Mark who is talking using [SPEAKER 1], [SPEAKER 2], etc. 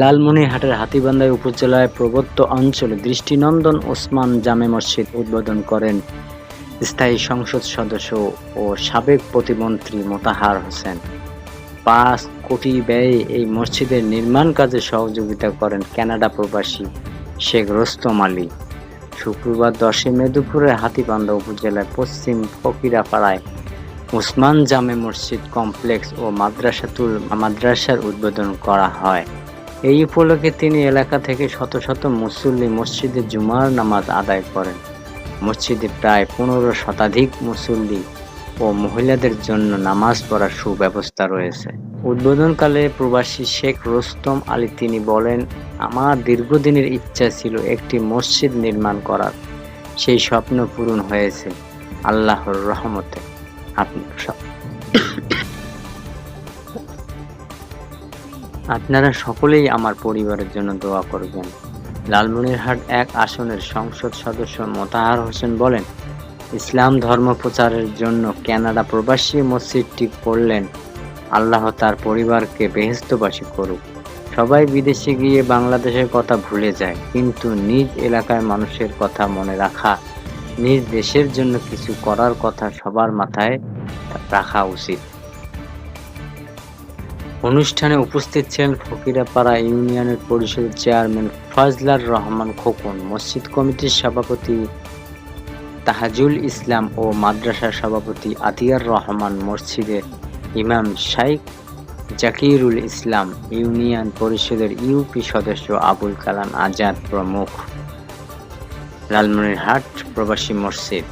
[SPEAKER 1] লালমনিরহাটের হাতীবান্ধা উপজেলায় প্রবত্ত অঞ্চলে দৃষ্টিনন্দন ওসমান জামে মসজিদ উদ্বোধন করেন স্থায়ী সংসদ সদস্য ও সাবেক প্রতিমন্ত্রী মোতাহার হোসেন। পাঁচ কোটি ব্যয়ে এই মসজিদের নির্মাণ কাজে সহযোগিতা করেন কানাডা প্রবাসী শেখ রোস্তম আলী। শুক্রবার দশই মে দুপুরে হাতীবান্ধা উপজেলার পশ্চিম ফকিরাপাড়ায় ওসমান জামে মসজিদ কমপ্লেক্স ও মাদ্রাসাতুল মাদ্রাসার উদ্বোধন করা হয়। এই উপলক্ষে তিনি এলাকা থেকে শত শত মুসল্লি মসজিদে জুমার নামাজ আদায় করেন। মসজিদে প্রায় পনেরো শতাধিক মুসল্লি ও মহিলাদের জন্য নামাজ পড়ার সুব্যবস্থা রয়েছে। উদ্বোধনকালে প্রবাসী শেখ রোস্তম আলী তিনি বলেন, আমার দীর্ঘদিনের ইচ্ছা ছিল একটি মসজিদ নির্মাণ করার। সেই স্বপ্ন পূরণ হয়েছে। আল্লাহর রহমতে। আপনি আপনারা সকলেই আমার পরিবারের জন্য দোয়া করবেন। লালমনিরহাট এক আসনের সংসদ সদস্য মোতাহার হোসেন বলেন, ইসলাম ধর্ম প্রচারের জন্য কানাডা প্রবাসী মসজিদটি করলেন। আল্লাহ তার পরিবারকে বেহেস্তবাসী করুক। সবাই বিদেশে গিয়ে বাংলাদেশের কথা ভুলে যায়, কিন্তু নিজ এলাকার মানুষের কথা মনে রাখা, নিজ দেশের জন্য কিছু করার কথা সবার মাথায় রাখা উচিত। অনুষ্ঠানে উপস্থিত ছিলেন ফকিরাপাড়া ইউনিয়নের পরিষদের চেয়ারম্যান ফজলার রহমান খোকন, মসজিদ কমিটির সভাপতি তাহাজুল ইসলাম ও মাদ্রাসার সভাপতি আতিয়ার রহমান মসজিদের ইমাম শাইখ জাকিরুল ইসলাম, ইউনিয়ন পরিষদের ইউপি সদস্য আবুল কালাম আজাদ প্রমুখ। লালমনিরহাট প্রবাসী মসজিদ।